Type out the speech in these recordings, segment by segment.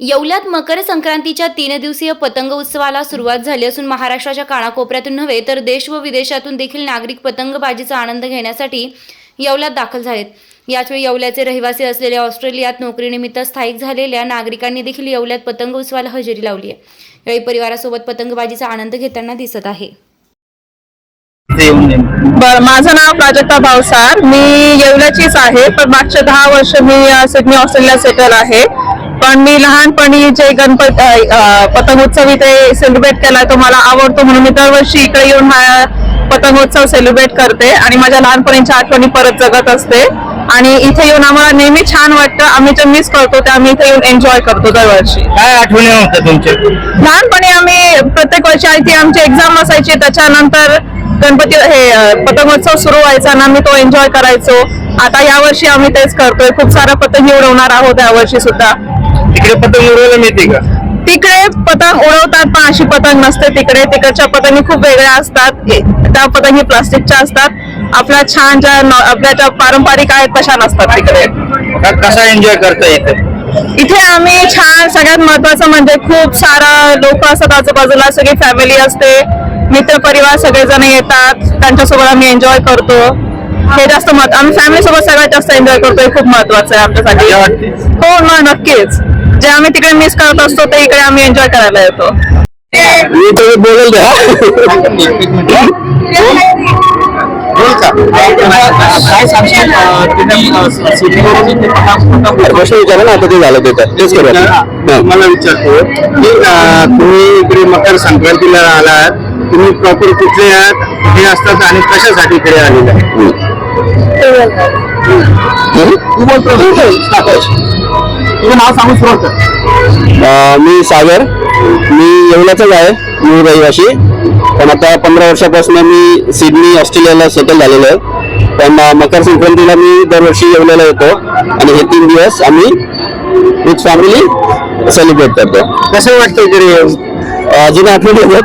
येवल्यात मकर संक्रांतीच्या तीन दिवसीय पतंग उत्सवाला सुरुवात झाली असून महाराष्ट्राच्या कानाकोपऱ्यातून नव्हे तर देश व विदेशातून देखील नागरिक पतंगबाजीचा आनंद घेण्यासाठी येवल्यात दाखल झालेत. याचवेळी येवल्याचे रहिवासी असलेल्या ऑस्ट्रेलियात नोकरीनिमित्त स्थायिक झालेल्या नागरिकांनी देखील येवल्यात पतंग उत्सवाला हजेरी लावली आहे. यावेळी परिवारासोबत पतंगबाजीचा आनंद घेताना दिसत आहे. बर माझं नाव प्राजक्ता भावसार मी येवल्याचीच आहे पण मागच्या दहा वर्ष मी सिडनी ऑस्ट्रेलिया सेटल आहे. पण मी लहानपणी जे गणपत पतंगोत्सव इथे सेलिब्रेट केलाय तो मला आवडतो म्हणून मी दरवर्षी इकडे येऊन हा पतंगोत्सव सेलिब्रेट करते आणि माझ्या लहानपणीच्या आठवणी परत जगत असते. आणि इथे येऊन आम्हाला नेहमी छान वाटतं. आम्ही जे मिस करतो ते आम्ही इथे येऊन एन्जॉय करतो दरवर्षी. काय आठवणी होत्या तुमच्या? लहानपणी आम्ही प्रत्येक वर्षी आय ती आमची एक्झाम असायची. त्याच्यानंतर गणपती हे पतंगोत्सव सुरू व्हायचा आणि आम्ही तो एन्जॉय करायचो. आता यावर्षी आम्ही तेच करतोय. खूप साऱ्या पतंगी उडवणार आहोत यावर्षी सुद्धा. तिकडे पतंग उडवायला मिळते का? तिकडे पतंग उडवतात पण अशी पतंग नसते तिकडे. तिकडच्या पतंगी खूप वेगळ्या असतात. हे- त्या पतंगी प्लास्टिकच्या असतात. आपल्या छान ज्या नॉ- आपल्या ज्या पारंपरिक आहेत तशा नसतात तिकडे. का कसा एन्जॉय करता येते इथे आम्ही छान सगळ्यात महत्वाचं म्हणजे खूप सारा लोक असतात आजूबाजूला. सगळी फॅमिली असते. मित्र परिवार सगळेजण येतात. त्यांच्यासोबत आम्ही एन्जॉय करतो. हे जास्त महत्त्व आम्ही फॅमिली सोबत सगळ्यात जास्त एन्जॉय करतो हे खूप महत्वाचं आहे आमच्यासाठी? हो ना नक्कीच. जे आम्ही तिकडे मिस करत असतो ते इकडे आम्ही एन्जॉय करायला येतो. मी तर बोलेल काय सांगशील प्रश्न विचारा ना आता ते झालं ते तेच करूया. मला विचारतो की अं, तुम्ही इकडे मकर संक्रांतीला आलात. तुम्ही प्रॉपर कुठले आहात कुठे असतात आणि कशासाठी इकडे आलेले? तुझं नाव सांगू सुरुवात कर. मी सागर मी येवल्याचाच आहे मूळ रहिवाशी पण आता पंधरा वर्षापासून मी सिडनी ऑस्ट्रेलियाला सेटल झालेलो आहे. पण मकर संक्रांतीला मी दरवर्षी येवल्याला येतो. आणि हे तीन दिवस आम्ही विथ फॅमिली सेलिब्रेट करतो. कसं वाटतं इकडे? अजून आठवणी येतात.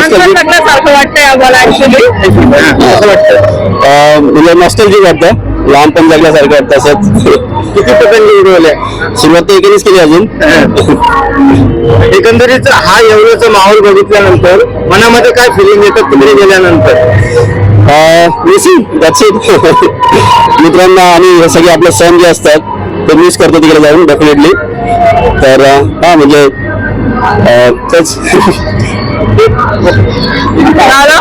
जगण्यासारखं वाटतंय आम्हाला ऍक्च्युली वाटतं म्हणजे नॉस्टॅल्जिक वाटतं लहानपण जगल्यासारखं वाटतं असंच. किती उडवल्या सुरुवात तर एकेनेच केली अजून. एकंदरीत हा एवढ्याचा माहोल बघितल्यानंतर मनामध्ये काय फिलिंग येतं तिकडे गेल्यानंतर? मित्रांना आणि हे सगळे आपले सण जे असतात ते मिस करतो तिकडे जाऊन डेफिनेटली तर हा म्हणजे 呃，在此。来了。